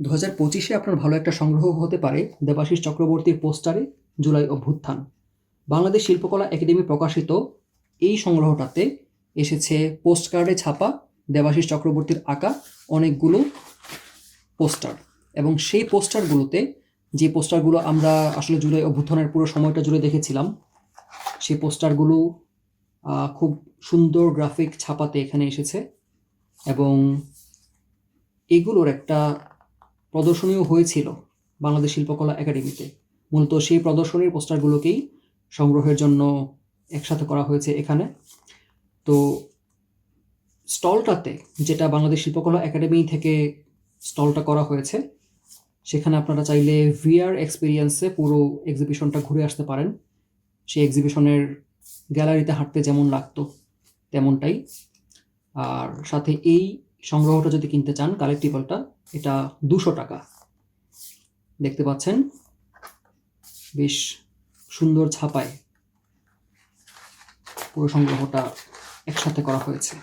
দু হাজার পঁচিশে আপনার ভালো একটা সংগ্রহ হতে পারে দেবাশিস চক্রবর্তীর পোস্টারে জুলাই অভ্যুত্থান। বাংলাদেশ শিল্পকলা একাডেমি প্রকাশিত এই সংগ্রহটাতে এসেছে পোস্ট কার্ডে ছাপা দেবাশিস চক্রবর্তীর আঁকা অনেকগুলো পোস্টার এবং সেই পোস্টারগুলোতে যে পোস্টারগুলো আমরা আসলে জুলাই অভ্যুত্থানের পুরো সময়টা জুড়ে দেখেছিলাম, সেই পোস্টারগুলো খুব সুন্দর গ্রাফিক ছাপাতে এখানে এসেছে এবং এগুলোর একটা প্রদর্শনীও হয়েছিল বাংলাদেশ শিল্পকলা একাডেমিতে। মূলত সেই প্রদর্শনীর পোস্টারগুলোকেই সংগ্রহের জন্য একসাথে করা হয়েছে এখানে। তো স্টলটাতে যেটা বাংলাদেশ শিল্পকলা একাডেমি থেকে স্টলটা করা হয়েছে, সেখানে আপনারা চাইলে ভিআর এক্সপিরিয়েন্সে পুরো এক্সিবিশনটা ঘুরে আসতে পারেন। সেই এক্সিবিশনের গ্যালারিতে হাঁটতে যেমন লাগতো, তেমনটাই। আর সাথে এই সংগ্রহটা যদি কিনতে চান কালেক্টিবলটা এটা দুশো টাকা। দেখতে পাচ্ছেন? বেশ সুন্দর ছাপায় পুরো সংগ্রহটা একসাথে করা হয়েছে।